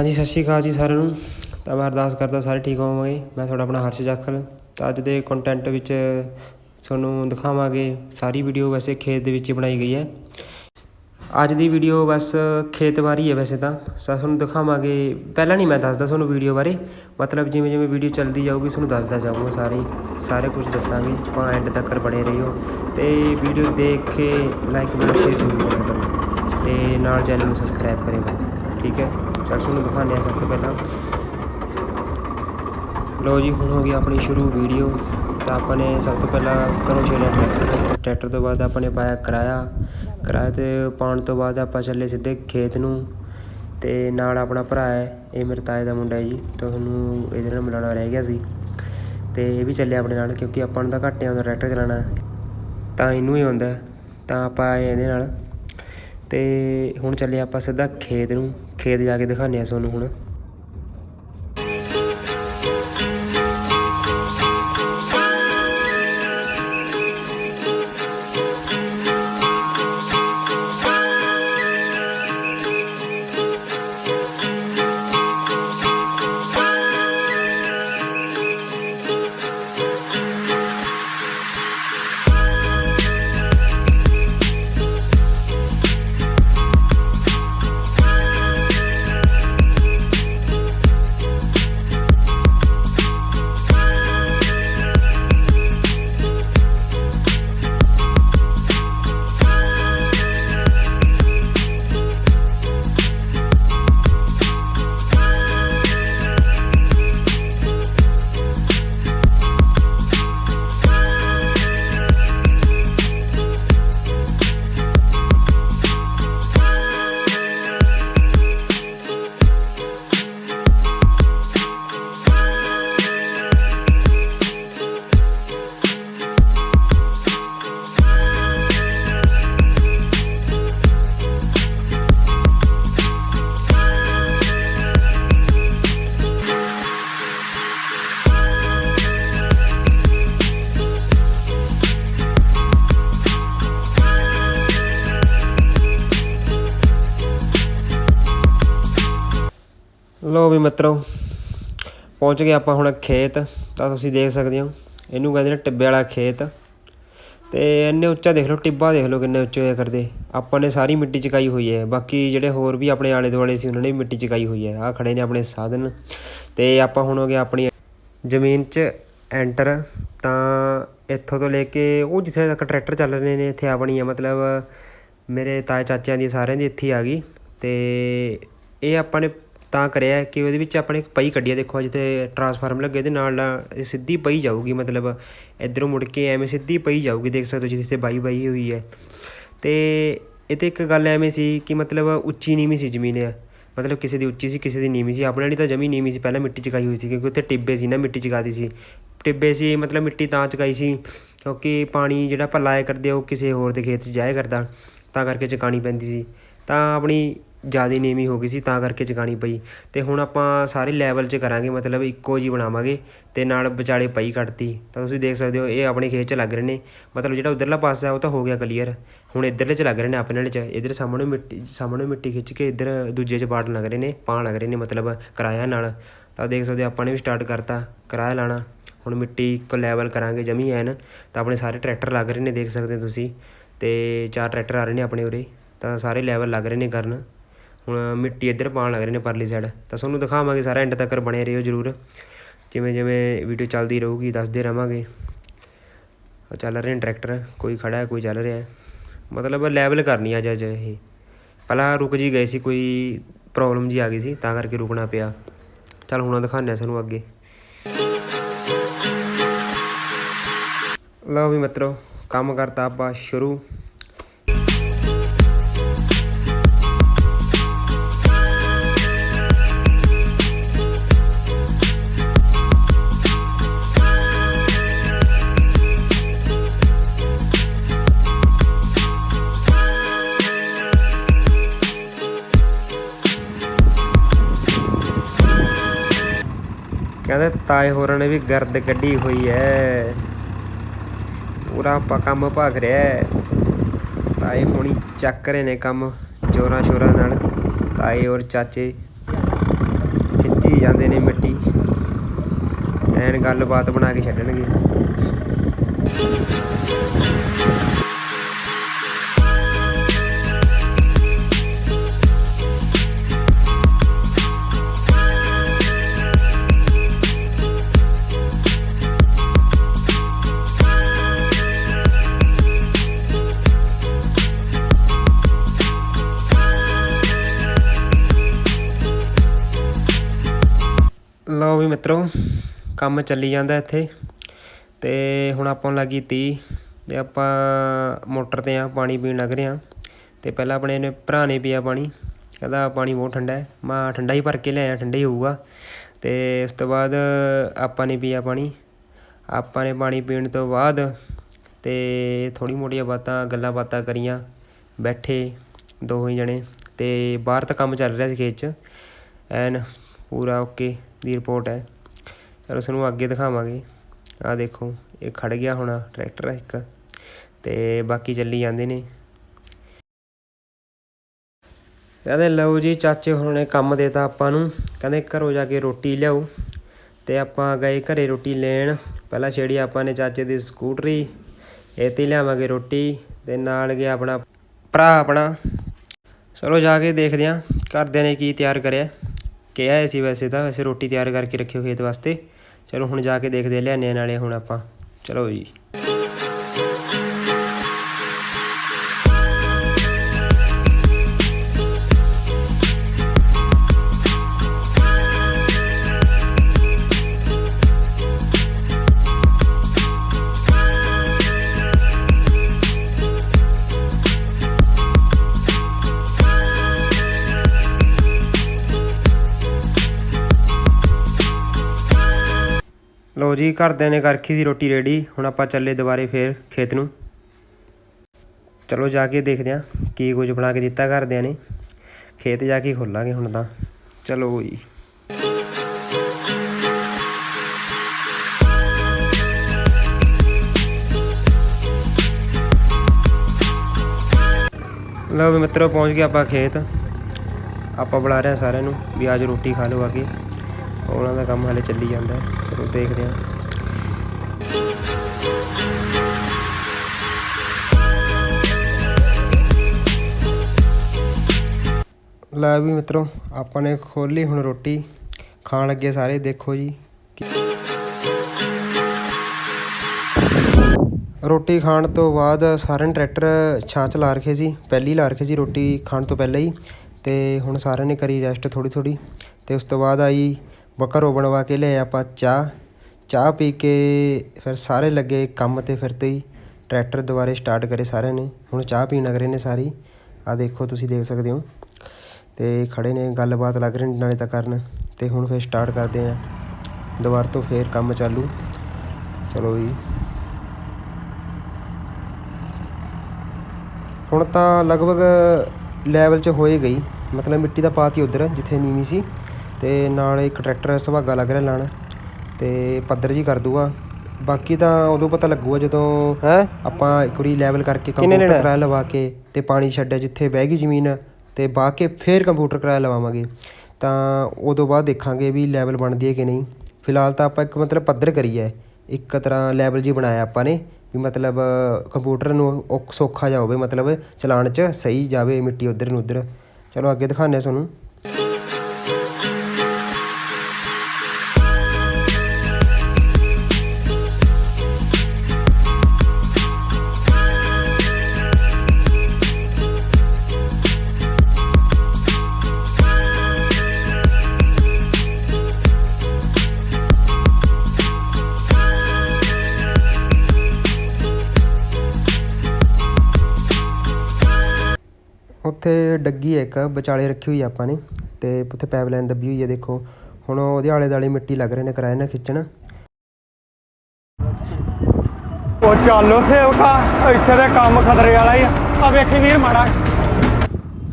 ਹਾਂਜੀ, ਸਤਿ ਸ਼੍ਰੀ ਅਕਾਲ ਜੀ ਸਾਰਿਆਂ ਨੂੰ। ਤਾਂ ਮੈਂ ਅਰਦਾਸ ਕਰਦਾ ਸਾਰੇ ਠੀਕ ਹੋਵੋਗੇ। ਮੈਂ ਤੁਹਾਡਾ ਆਪਣਾ ਹਰਸ਼ ਜਾਖਲ। ਤਾਂ ਅੱਜ ਦੇ ਕੰਟੈਂਟ ਵਿੱਚ ਤੁਹਾਨੂੰ ਦਿਖਾਵਾਂਗੇ ਸਾਰੀ ਵੀਡੀਓ ਵੈਸੇ ਖੇਤ ਦੇ ਵਿੱਚ ਹੀ ਬਣਾਈ ਗਈ ਹੈ। ਅੱਜ ਦੀ ਵੀਡੀਓ ਬਸ ਖੇਤ ਬਾਰੇ ਹੈ ਵੈਸੇ ਤਾਂ। ਸਾ ਤੁਹਾਨੂੰ ਦਿਖਾਵਾਂਗੇ। ਪਹਿਲਾਂ ਨਹੀਂ ਮੈਂ ਦੱਸਦਾ ਤੁਹਾਨੂੰ ਵੀਡੀਓ ਬਾਰੇ। ਮਤਲਬ ਜਿਵੇਂ ਜਿਵੇਂ ਵੀਡੀਓ ਚੱਲਦੀ ਜਾਊਗੀ, ਤੁਹਾਨੂੰ ਦੱਸਦਾ ਜਾਊਗਾ ਸਾਰੇ। ਸਾਰੇ ਕੁਝ ਦੱਸਾਂਗੇ। ਆਪਾਂ ਐਂਡ ਤੱਕ ਬਣੇ ਰਹੀਓ। ਤੇ ਵੀਡੀਓ ਦੇਖ ਕੇ ਲਾਈਕ ਕਮੈਂਟ ਸ਼ੇਅਰ ਜ਼ਰੂਰ ਕਰਿਆ ਕਰੋ। ਤੇ ਨਾਲ ਚੈਨਲ ਨੂੰ ਸਬਸਕ੍ਰਾਈਬ ਕਰਿਆ ਠੀਕ ਹੈ? ਚਲ ਤੁਹਾਨੂੰ ਦਿਖਾਉਂਦੇ ਹਾਂ ਸਭ ਤੋਂ ਪਹਿਲਾਂ। ਲੋ ਜੀ, ਹੁਣ ਹੋ ਗਈ ਆਪਣੀ ਸ਼ੁਰੂ ਵੀਡੀਓ। ਤਾਂ ਆਪਾਂ ਨੇ ਸਭ ਤੋਂ ਪਹਿਲਾਂ ਘਰੋਂ ਛੇੜਿਆ ਟਰੈਕਟਰ ਟਰੈਕਟਰ ਤੋਂ ਬਾਅਦ ਆਪਾਂ ਨੇ ਪਾਇਆ ਕਿਰਾਇਆ। ਕਿਰਾਇਆ ਤੇ ਪਾਉਣ ਤੋਂ ਬਾਅਦ ਆਪਾਂ ਚੱਲੇ ਸਿੱਧੇ ਖੇਤ ਨੂੰ। ਤੇ ਨਾਲ ਆਪਣਾ ਭਰਾ ਹੈ, ਇਹ ਮੇਰੇ ਤਾਏ ਦਾ ਮੁੰਡਾ ਹੈ ਜੀ। ਤੁਹਾਨੂੰ ਇਹਦੇ ਨਾਲ ਮਿਲਾਉਣਾ ਰਹਿ ਗਿਆ ਸੀ। ਤੇ ਇਹ ਵੀ ਚੱਲਿਆ ਆਪਣੇ ਨਾਲ, ਕਿਉਂਕਿ ਆਪਾਂ ਨੂੰ ਤਾਂ ਘੱਟ ਆਉਂਦਾ ਟਰੈਕਟਰ ਚਲਾਉਣਾ। ਤਾਂ ਇਹਨੂੰ ਹੀ ਆਉਂਦਾ। ਤਾਂ ਆਪਾਂ ਆਏ ਇਹਦੇ ਨਾਲ। ਤੇ ਹੁਣ ਚੱਲੇ ਆਪਾਂ ਸਿੱਧਾ ਖੇਤ ਨੂੰ। ਖੇਤ ਜਾ ਕੇ ਦਿਖਾਉਂਦੇ ਹਾਂ ਤੁਹਾਨੂੰ ਹੁਣ। ਲੋ ਵੀ ਮਿੱਤਰੋ, ਪਹੁੰਚ ਗਏ ਆਪਾਂ ਹੁਣ ਖੇਤ, ਤਾਂ ਤੁਸੀਂ ਦੇਖ ਸਕਦੇ ਹੋ, ਇਹਨੂੰ ਕਹਿੰਦੇ ਨੇ ਟਿੱਬੇ ਵਾਲਾ ਖੇਤ। ਤੇ ਇੰਨੇ ਉੱਚਾ ਦੇਖ ਲਓ, ਟਿੱਬਾ ਦੇਖ ਲਓ ਕਿੰਨੇ ਉੱਚੇ ਹੋਇਆ ਕਰਦੇ। ਆਪਾਂ ਨੇ ਸਾਰੀ ਮਿੱਟੀ ਚਕਾਈ ਹੋਈ ਹੈ, ਬਾਕੀ ਜਿਹੜੇ ਹੋਰ ਵੀ ਆਪਣੇ ਆਲੇ ਦੁਆਲੇ ਸੀ, ਉਹਨਾਂ ਨੇ ਵੀ ਮਿੱਟੀ ਚਕਾਈ ਹੋਈ ਹੈ। ਆਹ ਖੜੇ ਨੇ ਆਪਣੇ ਸਾਧਨ। ਤੇ ਆਪਾਂ ਹੁਣ ਹੋ ਗਏ ਆਪਣੀ ਜ਼ਮੀਨ 'ਚ ਐਂਟਰ। ਤਾਂ ਇੱਥੋਂ ਤੋਂ ਲੈ ਕੇ ਉਹ ਜਿੱਥੇ ਤੱਕ ਟਰੈਕਟਰ ਚੱਲ ਰਹੇ ਨੇ, ਇੱਥੇ ਆਪਣੀ ਹੈ ਮਤਲਬ ਮੇਰੇ ਤਾਏ ਚਾਚਿਆਂ ਦੀ, ਸਾਰਿਆਂ ਦੀ ਇੱਥੇ ਆ ਗਈ। ਤੇ ਇਹ ਆਪਾਂ ਨੇ ਤਾਂ ਕਰਿਆ ਕਿ ਉਹਦੇ ਵਿੱਚ ਆਪਣੇ ਇੱਕ ਪਈ ਕੱਢੀ ਆ ਦੇਖੋ ਜਿੱਥੇ ਟਰਾਂਸਫਾਰਮ ਲੱਗੇ ਇਹਦੇ ਨਾਲ ਨਾਲ ਇਹ ਸਿੱਧੀ ਪਈ ਜਾਊਗੀ, ਮਤਲਬ ਇਧਰੋਂ ਮੁੜ ਕੇ ਐਵੇਂ ਸਿੱਧੀ ਪਈ ਜਾਊਗੀ, ਦੇਖ ਸਕਦੇ ਹੋ ਜਿੱਥੇ ਬਾਈ ਬਾਈ ਹੋਈ ਹੈ। ਤੇ ਇਹ ਤੇ ਇੱਕ ਗੱਲ ਐਵੇਂ ਸੀ ਕਿ ਮਤਲਬ ਉੱਚੀ ਨੀਵੀਂ ਸੀ ਜ਼ਮੀਨ ਹੈ ਮਤਲਬ ਕਿਸੇ ਦੀ ਉੱਚੀ ਸੀ, ਕਿਸੇ ਦੀ ਨੀਵੀਂ ਸੀ। ਆਪਣੇ ਵਾਲੀ ਤਾਂ ਜਮੀ ਨੀਵੀਂ ਸੀ, ਪਹਿਲਾਂ ਮਿੱਟੀ ਚਕਾਈ ਹੋਈ ਸੀ, ਕਿਉਂਕਿ ਉੱਥੇ ਟਿੱਬੇ ਸੀ ਨਾ, ਮਿੱਟੀ ਚਕਾਦੀ ਸੀ। ਟਿੱਬੇ ਸੀ, ਮਤਲਬ ਮਿੱਟੀ ਤਾਂ ਚਕਾਈ ਸੀ, ਕਿਉਂਕਿ ਪਾਣੀ ਜਿਹੜਾ ਆਪਾਂ ਲਾਇਆ ਕਰਦੇ ਉਹ ਕਿਸੇ ਹੋਰ ਦੇ ਖੇਤ 'ਚ ਜਾਇਆ ਕਰਦਾ, ਤਾਂ ਕਰਕੇ ਚਕਾਣੀ ਪੈਂਦੀ ਸੀ। ਤਾਂ ਆਪਣੀ ਜ਼ਿਆਦਾ ਨੀਵੀਂ ਹੋ ਗਈ ਸੀ, ਤਾਂ ਕਰਕੇ ਚਕਾਣੀ ਪਈ। ਅਤੇ ਹੁਣ ਆਪਾਂ ਸਾਰੇ ਲੈਵਲ 'ਚ ਕਰਾਂਗੇ, ਮਤਲਬ ਇੱਕੋ ਜਿਹੀ ਬਣਾਵਾਂਗੇ ਅਤੇ ਨਾਲ ਵਿਚਾਲੇ ਪਈ ਕੱਟਤੀ। ਤਾਂ ਤੁਸੀਂ ਦੇਖ ਸਕਦੇ ਹੋ, ਇਹ ਆਪਣੇ ਖੇਤ 'ਚ ਲੱਗ ਰਹੇ ਨੇ। ਮਤਲਬ ਜਿਹੜਾ ਉਧਰਲਾ ਪਾਸਾ ਉਹ ਤਾਂ ਹੋ ਗਿਆ ਕਲੀਅਰ ਹੁਣ ਇੱਧਰਲੇ 'ਚ ਲੱਗ ਰਹੇ ਨੇ ਆਪਣੇ ਵਾਲੇ 'ਚ। ਇੱਧਰ ਸਾਹਮਣੇ ਮਿੱਟੀ ਸਾਹਮਣੇ ਮਿੱਟੀ ਖਿੱਚ ਕੇ ਇੱਧਰ ਦੂਜੇ 'ਚ ਬਾੜਨ ਲੱਗ ਰਹੇ ਨੇ ਪਾਣ ਲੱਗ ਰਹੇ ਨੇ, ਮਤਲਬ ਕਿਰਾਇਆ ਨਾਲ। ਤਾਂ ਦੇਖ ਸਕਦੇ ਹੋ, ਆਪਾਂ ਨੇ ਵੀ ਸਟਾਰਟ ਕਰਤਾ, ਕਿਰਾਇਆ ਲਾਣਾ। ਹੁਣ ਮਿੱਟੀ ਇੱਕ ਲੈਵਲ ਕਰਾਂਗੇ ਜਮੀ ਐਨ। ਤਾਂ ਆਪਣੇ ਸਾਰੇ ਟਰੈਕਟਰ ਲੱਗ ਰਹੇ ਨੇ, ਦੇਖ ਸਕਦੇ ਹੋ ਤੁਸੀਂ। ਅਤੇ ਚਾਰ ਟਰੈਕਟਰ ਆ ਰਹੇ ਨੇ ਆਪਣੇ ਉਰੇ। ਤਾਂ ਸਾਰੇ ਲੈਵਲ ਲੱਗ ਰਹੇ ਨੇ ਕਰਨ। ਹੁਣ ਮਿੱਟੀ ਇੱਧਰ ਪਾਉਣ ਲੱਗ ਰਹੇ ਨੇ ਪਰਲੀ ਸਾਈਡ ਤਾਂ ਤੁਹਾਨੂੰ ਦਿਖਾਵਾਂਗੇ ਸਾਰਾ ਐਂਡ ਤੱਕ ਬਣੇ ਰਹੋ ਜਰੂਰ। ਜਿਵੇਂ ਜਿਵੇਂ ਵੀਡੀਓ ਚੱਲਦੀ ਰਹੂਗੀ, ਦੱਸਦੇ ਰਵਾਂਗੇ ਚੱਲ ਰਹੇ ਨੇ ਟਰੈਕਟਰ ਕੋਈ ਖੜਾ ਹੈ, ਕੋਈ ਚੱਲ ਰਿਹਾ ਹੈ। ਮਤਲਬ ਲੈਵਲ ਕਰਨੀ ਅੱਜ ਅੱਜ ਇਹ। ਪਹਿਲਾਂ ਰੁਕ ਜੀ ਗਏ ਸੀ, ਕੋਈ ਪ੍ਰੋਬਲਮ ਜੀ ਆ ਗਈ ਸੀ, ਤਾਂ ਕਰਕੇ ਰੁਕਣਾ ਪਿਆ। ਚੱਲ ਹੁਣ ਦਿਖਾਉਂਦੇ ਹਾਂ ਸਾਨੂੰ ਅੱਗੇ। ਲਓ ਵੀ ਮਿੱਤਰੋ, ਕੰਮ ਕਰਤਾ ਆਪਾਂ ਸ਼ੁਰੂ। ਤਾਏ ਹੋਰਾਂ ਨੇ ਵੀ ਗਰਦ ਕੱਢੀ ਹੋਈ ਹੈ ਪੂਰਾ ਆਪਾਂ ਕੰਮ ਭਾਗ ਰਿਹਾ ਹੈ। ਤਾਏ ਹੁਣੀ ਚੱਕ ਰਹੇ ਨੇ ਕੰਮ ਜੋਰਾਂ ਸ਼ੋਰਾਂ ਨਾਲ। ਤਾਏ ਔਰ ਚਾਚੇ ਖਿੱਚੀ ਜਾਂਦੇ ਨੇ ਮਿੱਟੀ। ਐਨ ਗੱਲਬਾਤ ਬਣਾ ਕੇ ਛੱਡਣਗੇ। ਲਓ ਵੀ ਮਿੱਤਰੋ, ਕੰਮ ਚੱਲੀ ਜਾਂਦਾ ਇੱਥੇ। ਤੇ ਹੁਣ ਆਪਾਂ ਨੂੰ ਲੱਗੀ 30 ਤੇ ਆਪਾਂ ਮੋਟਰ ਤੇ ਆ, ਪਾਣੀ ਪੀਣ ਲੱਗ ਰਹੇ ਆ। ਤੇ ਪਹਿਲਾਂ ਆਪਣੇ ਨੇ ਭਰਾ ਨੇ ਪੀਆ ਪਾਣੀ। ਕਹਿੰਦਾ ਪਾਣੀ ਬਹੁਤ ਠੰਡਾ ਹੈ। ਮੈਂ ਠੰਡਾ ਹੀ ਭਰ ਕੇ ਲਿਆਇਆ, ਠੰਡਾ ਹੀ ਹੋਊਗਾ। ਤੇ ਉਸ ਤੋਂ ਬਾਅਦ ਆਪਾਂ ਨੇ ਪੀਆ ਪਾਣੀ। ਆਪਾਂ ਨੇ ਪਾਣੀ ਪੀਣ ਤੋਂ ਬਾਅਦ ਤੇ ਥੋੜੀ ਮੋਟੀਆਂ ਬਾਤਾਂ, ਗੱਲਾਂ ਬਾਤਾਂ ਕਰੀਆਂ। ਬੈਠੇ ਦੋਵੇਂ ਜਣੇ ਤੇ ਬਾਹਰ ਤਾਂ ਕੰਮ ਚੱਲ ਰਿਹਾ ਸੀ ਖੇਤ 'ਚ। ਐਨ ਪੂਰਾ ਓਕੇ। ਦੀ ਰਿਪੋਰਟ ਹੈ। ਚਲੋ ਸਾਨੂੰ ਅੱਗੇ ਦਿਖਾਵਾਂਗੇ। ਆਹ ਦੇਖੋ, ਇਹ ਖੜ ਗਿਆ ਹੋਣਾ ਟਰੈਕਟਰ ਇੱਕ। ਤੇ ਬਾਕੀ ਚੱਲੀ ਜਾਂਦੇ ਨੇ। ਕਹਿੰਦੇ ਲਓ ਜੀ ਚਾਚੇ ਹੋਰਾਂ ਨੇ ਕੰਮ ਦੇਤਾ ਆਪਾਂ ਨੂੰ। ਕਹਿੰਦੇ ਘਰੋਂ ਜਾ ਕੇ ਰੋਟੀ ਲਿਆਓ। ਤੇ ਆਪਾਂ ਗਏ ਘਰੇ ਰੋਟੀ ਲੈਣ। ਪਹਿਲਾਂ ਛੇੜੀ ਆਪਾਂ ਨੇ ਚਾਚੇ ਦੀ ਸਕੂਟਰੀ। ਇੱਥੇ ਲਿਆਵਾਂਗੇ ਰੋਟੀ। ਤੇ ਨਾਲ ਗਿਆ ਆਪਣਾ ਭਰਾ ਆਪਣਾ। ਚਲੋ ਜਾ ਕੇ ਦੇਖਦੇ ਆਂ ਘਰਦਿਆਂ ਨੇ ਕੀ ਤਿਆਰ ਕਰਿਆ। ਕਿਹਾ ਸੀ ਵੈਸੇ ਤਾਂ ਵੈਸੇ ਰੋਟੀ ਤਿਆਰ ਕਰਕੇ ਰੱਖਿਓ ਖੇਤ ਵਾਸਤੇ। ਚਲੋ ਹੁਣ ਜਾ ਕੇ ਦੇਖਦੇ ਹਾਂ, ਹਾਂ ਨਾਲੇ ਹੁਣ ਆਪਾਂ। ਚਲੋ ਜੀ। ਲਓ ਜੀ, ਘਰਦਿਆਂ ਨੇ ਕਰਖੀ ਸੀ ਰੋਟੀ ਰੈਡੀ ਹੁਣ ਆਪਾਂ ਚੱਲੇ ਦੁਬਾਰੇ ਫੇਰ ਖੇਤ ਨੂੰ। ਚਲੋ ਜਾ ਕੇ ਦੇਖਦੇ ਹਾਂ ਕੀ ਕੁਝ ਬਣਾ ਕੇ ਦਿੱਤਾ ਘਰਦਿਆਂ ਨੇ। ਖੇਤ ਜਾ ਕੇ ਖੋਲਾਂਗੇ ਹੁਣ ਤਾਂ। ਚਲੋ ਜੀ। ਲਓ ਵੀ ਮਿੱਤਰੋ, ਪਹੁੰਚ ਗਏ ਆਪਾਂ ਖੇਤ। ਆਪਾਂ ਬੁਲਾ ਰਹੇ ਹਾਂ ਸਾਰਿਆਂ ਨੂੰ ਵੀ ਅੱਜ ਰੋਟੀ ਖਾ ਲਓ ਆ ਕੇ। ਉਹਨਾਂ ਦਾ ਕੰਮ ਹਲੇ ਚੱਲੀ ਜਾਂਦਾ। ਹੈ। ਚਲੋ ਦੇਖਦੇ ਹਾਂ। ਲੈ ਵੀ ਮਿੱਤਰੋ, ਆਪਾਂ ਨੇ ਖੋਲੀ ਹੁਣ ਰੋਟੀ। ਖਾਣ ਲੱਗੇ ਸਾਰੇ, ਦੇਖੋ ਜੀ। ਰੋਟੀ ਖਾਣ ਤੋਂ ਬਾਅਦ ਸਾਰਿਆਂ ਨੇ ਟਰੈਕਟਰ ਛਾਂ 'ਚ ਲਾ ਰੱਖੇ ਸੀ। ਪਹਿਲੀ ਲਾ ਰੱਖੇ ਸੀ ਰੋਟੀ ਖਾਣ ਤੋਂ ਪਹਿਲਾਂ ਹੀ। ਤੇ ਹੁਣ ਸਾਰਿਆਂ ਨੇ ਕਰੀ ਰੈਸਟ ਥੋੜੀ ਥੋੜੀ ਤੇ ਉਸ ਤੋਂ ਬਾਅਦ ਆਈ ਬ- ਘਰੋਂ ਬਣਵਾ ਕੇ ਲਿਆਏ ਆਪਾਂ ਚਾਹ ਚਾਹ ਪੀ ਕੇ ਫਿਰ ਸਾਰੇ ਲੱਗੇ ਕੰਮ ਤੇ ਫਿਰ ਤੋਂ ਹੀ, ਟਰੈਕਟਰ ਦੁਬਾਰੇ ਸਟਾਰਟ ਕਰੇ ਸਾਰਿਆਂ ਨੇ, ਹੁਣ ਚਾਹ ਪੀਣ ਲੱਗ ਰਹੇ ਨੇ ਸਾਰੀ, ਆਹ ਦੇਖੋ ਤੁਸੀਂ ਦੇਖ ਸਕਦੇ ਹੋ ਅਤੇ ਖੜ੍ਹੇ ਨੇ, ਗੱਲਬਾਤ ਲੱਗ ਰਹੇ ਨੇ ਨਾਲੇ ਤਾਂ ਕਰਨ ਅਤੇ ਹੁਣ ਫਿਰ ਸਟਾਰਟ ਕਰਦੇ ਆ ਦੁਬਾਰਾ ਤੋਂ ਫਿਰ ਕੰਮ ਚਾਲੂ, ਚਲੋ ਜੀ। ਹੁਣ ਤਾਂ ਲਗਭਗ ਲੈਵਲ 'ਚ ਹੋਏ ਗਈ, ਮਤਲਬ ਮਿੱਟੀ ਦਾ ਪਾਤੀ ਉਧਰ, ਜਿੱਥੇ ਨੀਵੀਂ ਸੀ ਤੇ ਨਾਲ ਇੱਕ ਟਰੈਕਟਰ ਸੁਹਾਗਾ ਲੱਗ ਰਿਹਾ ਲਾਣ ਤੇ ਪੱਧਰ ਜੀ ਕਰ ਦੂਗਾ। ਬਾਕੀ ਤਾਂ ਉਦੋਂ ਪਤਾ ਲੱਗੂਗਾ ਜਦੋਂ ਹੈ? ਆਪਾਂ ਇੱਕ ਵਾਰੀ ਲੈਵਲ ਕਰਕੇ ਕੰਪਿਊਟਰ? ਕਿਰਾਇਆ ਲਵਾ ਕੇ ਤੇ ਪਾਣੀ ਛੱਡਿਆ ਜਿੱਥੇ ਬਹਿ ਗਈ ਜ਼ਮੀਨ ਤੇ ਬਾਹ ਕੇ ਫੇਰ ਕੰਪਿਊਟਰ ਕਿਰਾਇਆ ਲਵਾਵਾਂਗੇ। ਤਾਂ ਉਦੋਂ ਬਾਅਦ ਦੇਖਾਂਗੇ ਵੀ ਲੈਵਲ ਬਣਦੀ ਹੈ ਕਿ ਨਹੀਂ। ਫਿਲਹਾਲ ਤਾਂ ਆਪਾਂ ਇੱਕ ਮਤਲਬ ਪੱਧਰ ਕਰੀ ਹੈ। ਇੱਕ ਤਰ੍ਹਾਂ ਲੈਵਲ ਜੀ ਬਣਾਇਆ ਆਪਾਂ ਨੇ ਵੀ ਮਤਲਬ ਕੰਪਿਊਟਰ ਨੂੰ ਸੌਖਾ ਜਾ ਹੋਵੇ ਮਤਲਬ ਚਲਾਉਣ 'ਚ ਸਹੀ ਜਾਵੇ ਮਿੱਟੀ ਉਧਰ ਨੂੰ ਉਧਰ। ਚਲੋ ਅੱਗੇ ਦਿਖਾਉਂਦੇ ਤੁਹਾਨੂੰ। ਉੱਥੇ ਡੱਗੀ ਹੈ ਇੱਕ ਵਿਚਾਲੇ ਰੱਖੀ ਹੋਈ ਆ ਆਪਾਂ ਨੇ ਤੇ ਉੱਥੇ ਪਾਈਪਲਾਈਨ ਦੱਬੀ ਹੋਈ ਹੈ ਦੇਖੋ। ਹੁਣ ਉਹਦੇ ਆਲੇ ਦੁਆਲੇ ਮਿੱਟੀ ਲੱਗ ਰਹੇ ਨੇ ਕਿਰਾਏ ਨਾਲ ਖਿੱਚਣ। ਉਹ ਚੱਲ ਸੇਵਕਾ ਇੱਥੇ ਦੇ ਕੰਮ ਖਤਰੇ ਵਾਲਾ ਹੀ ਆ। ਆ ਵੇਖੀ ਵੀਰ ਮਾੜਾ।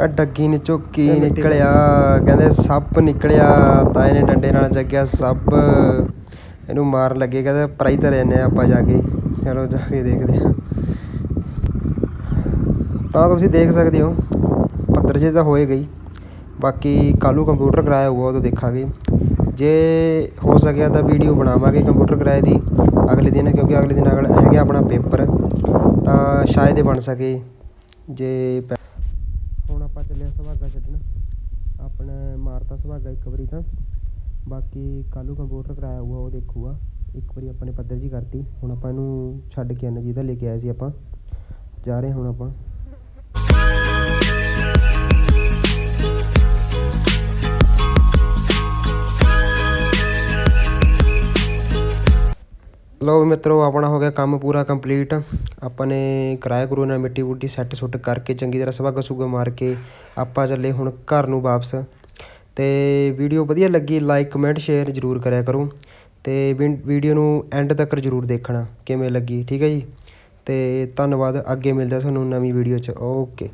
ਆ ਡੱਗੀ ਨੀਚੋਂ ਕੀ ਨਿਕਲਿਆ ਕਹਿੰਦੇ ਸੱਪ ਨਿਕਲਿਆ ਤਾਂ ਇਹਨੇ ਡੰਡੇ ਨਾਲ ਜੱਗਿਆ ਸੱਪ। ਇਹਨੂੰ ਮਾਰਨ ਲੱਗੇ ਕਹਿੰਦੇ ਪਰਾਈ ਧਰੇ ਨੇ ਆਪਾਂ ਜਾ ਕੇ। ਚਲੋ ਜਾ ਕੇ ਦੇਖਦੇ ਹਾਂ। ਤਾਂ ਤੁਸੀਂ ਦੇਖ ਸਕਦੇ ਹੋ। ਪੱਧਰ 'ਚ ਤਾਂ ਹੋਏਗਾ ਹੀ ਬਾਕੀ ਕੱਲ੍ਹ ਨੂੰ ਕੰਪਿਊਟਰ ਕਰਾਇਆ ਹੋਊਗਾ ਉਦੋਂ ਦੇਖਾਂਗੇ। ਜੇ ਹੋ ਸਕਿਆ ਤਾਂ ਵੀਡੀਓ ਬਣਾਵਾਂਗੇ ਕੰਪਿਊਟਰ ਕਿਰਾਏ ਦੀ ਅਗਲੇ ਦਿਨ, ਕਿਉਂਕਿ ਅਗਲੇ ਦਿਨ ਅਗਲ ਹੈਗਾ ਆਪਣਾ ਪੇਪਰ, ਤਾਂ ਸ਼ਾਇਦ ਇਹ ਬਣ ਸਕੇ। ਜੇ ਪੈ- ਹੁਣ ਆਪਾਂ ਚੱਲੇ ਹਾਂ ਸੁਹਾਗਾ ਛੱਡਣ। ਆਪਣੇ ਮਾਰਤਾ ਸੁਹਾਗਾ ਇੱਕ ਵਾਰੀ ਤਾਂ। ਬਾਕੀ ਕੱਲ੍ਹ ਨੂੰ ਕੰਪਿਊਟਰ ਕਰਾਇਆ ਹੋਊਗਾ, ਉਹ ਦੇਖੂਗਾ। ਇੱਕ ਵਾਰੀ ਆਪਾਂ ਨੇ ਪੱਧਰ ਜੀ ਕਰਤੀ। ਹੁਣ ਆਪਾਂ ਇਹਨੂੰ ਛੱਡ ਕੇ ਆਉਂਦੇ ਜਿਹਦਾ ਲੈ ਕੇ ਆਏ ਸੀ ਆਪਾਂ। ਜਾ ਰਹੇ ਹੁਣ ਆਪਾਂ। ਲਓ ਵੀ ਮਿੱਤਰੋ, ਆਪਣਾ ਹੋ ਗਿਆ ਕੰਮ ਪੂਰਾ ਕੰਪਲੀਟ ਆਪਾਂ ਨੇ ਕਿਰਾਇਆ ਕਰੂ ਨਾਲ ਮਿੱਟੀ ਬੁੱਟੀ ਸੈੱਟ ਸੁੱਟ ਕਰਕੇ ਚੰਗੀ ਤਰ੍ਹਾਂ ਸਵਾਗਾ ਸੁਗਾ ਮਾਰ ਕੇ ਆਪਾਂ ਚੱਲੇ ਹੁਣ ਘਰ ਨੂੰ ਵਾਪਸ। ਤੇ ਵੀਡੀਓ ਵਧੀਆ ਲੱਗੀ ਲਾਈਕ ਕਮੈਂਟ ਸ਼ੇਅਰ ਜ਼ਰੂਰ ਕਰਿਆ ਕਰੋ। ਤੇ ਵੀ- ਵੀਡੀਓ ਨੂੰ ਐਂਡ ਤੱਕ ਜ਼ਰੂਰ ਦੇਖਣਾ, ਕਿਵੇਂ ਲੱਗੀ, ਠੀਕ ਹੈ ਜੀ? ਤੇ ਧੰਨਵਾਦ, ਅੱਗੇ ਮਿਲਦਾ ਤੁਹਾਨੂੰ ਨਵੀਂ ਵੀਡੀਓ 'ਚ। ਓਕੇ